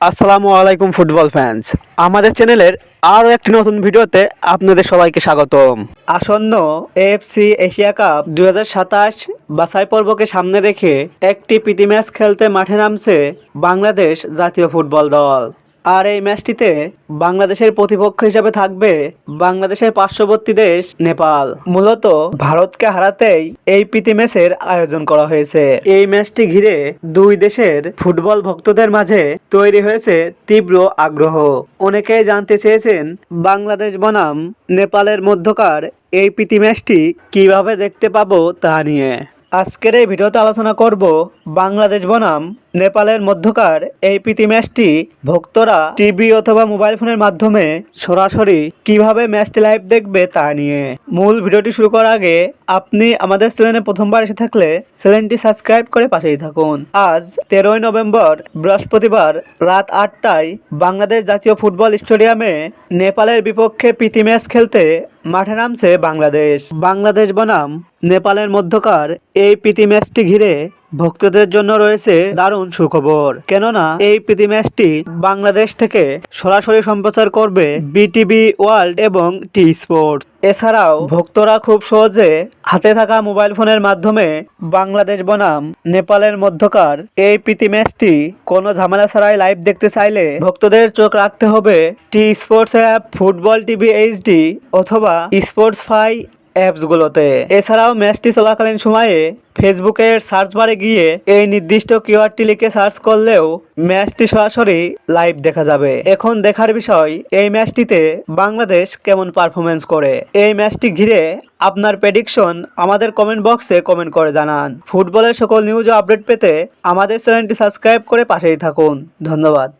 আসসালামু আলাইকুম football fans আমাদের চ্যানেলের আরও একটি নতুন ভিডিওতে আপনাদের সবাইকে স্বাগতম। আসন্ন এএফসি এশিয়া কাপ দুই হাজার সাতাশ বাছাই পর্বকে সামনে রেখে একটি প্রীতি ম্যাচ খেলতে মাঠে নামছে বাংলাদেশ জাতীয় ফুটবল দল। আর এই ম্যাচটিতে বাংলাদেশের প্রতিপক্ষ হিসাবে থাকবে বাংলাদেশের পার্শ্ববর্তী দেশ নেপাল। মূলত ভারতকে হারাতেই এই প্রীতি ম্যাচের আয়োজন করা হয়েছে। এই ম্যাচটি ঘিরে দুই দেশের ফুটবল ভক্তদের মাঝে তৈরি হয়েছে তীব্র আগ্রহ। অনেকেই জানতে চেয়েছেন, বাংলাদেশ বনাম নেপালের মধ্যকার এই প্রীতি ম্যাচটি কীভাবে দেখতে পাবো তা নিয়ে। আজকের এই ভিডিওতে আলোচনা করব বাংলাদেশ বনাম নেপালের মধ্যকার এই প্রীতি ম্যাচটি ভক্তরা টিভি অথবা মোবাইল ফোনের মাধ্যমে সরাসরি কীভাবে ম্যাচটি লাইভ দেখবে তা নিয়ে। মূল ভিডিওটি শুরু করার আগে আপনি আমাদের চ্যানেলে প্রথমবার এসে থাকলে চ্যানেলটি সাবস্ক্রাইব করে পাশেই থাকুন। আজ তেরোই নভেম্বর, বৃহস্পতিবার রাত আটটায় বাংলাদেশ জাতীয় ফুটবল স্টেডিয়ামে নেপালের বিপক্ষে প্রীতি ম্যাচ খেলতে মাঠে নামছে বাংলাদেশ। বাংলাদেশ বনাম নেপালের মধ্যকার এই প্রীতি ম্যাচটি ঘিরে ভক্তদের জন্য রয়েছে দারুণ সুখবর। কেননা, এই প্রীতি ম্যাচটি বাংলাদেশ থেকে সরাসরি সম্প্রচার করবে বিটিভি ওয়ার্ল্ড এবং টি স্পোর্টস এছাড়াও, ভক্তরা খুব সহজে হাতে থাকা মোবাইল ফোনের মাধ্যমে বাংলাদেশ বনাম নেপালের মধ্যকার এই প্রীতি ম্যাচটি কোনো ঝামেলা ছাড়াই লাইভ দেখতে চাইলে ভক্তদের চোখ রাখতে হবে T sports app football TV HD অথবা স্পোর্টস ফাই অ্যাপসগুলোতে। এছাড়াও ম্যাচটি চলাকালীন সময়ে ফেসবুকের সার্চ বারে গিয়ে এই নির্দিষ্ট কিওয়ার্ডটি লিখে সার্চ করলেও ম্যাচটি সরাসরি লাইভ দেখা যাবে। এখন দেখার বিষয়, এই ম্যাচটিতে বাংলাদেশ কেমন পারফরমেন্স করে? এই ম্যাচটি ঘিরে আপনার প্রেডিকশন আমাদের কমেন্ট বক্সে কমেন্ট করে জানান। ফুটবলের সকল নিউজ ও আপডেট পেতে আমাদের চ্যানেলটি সাবস্ক্রাইব করে পাশেই থাকুন। ধন্যবাদ।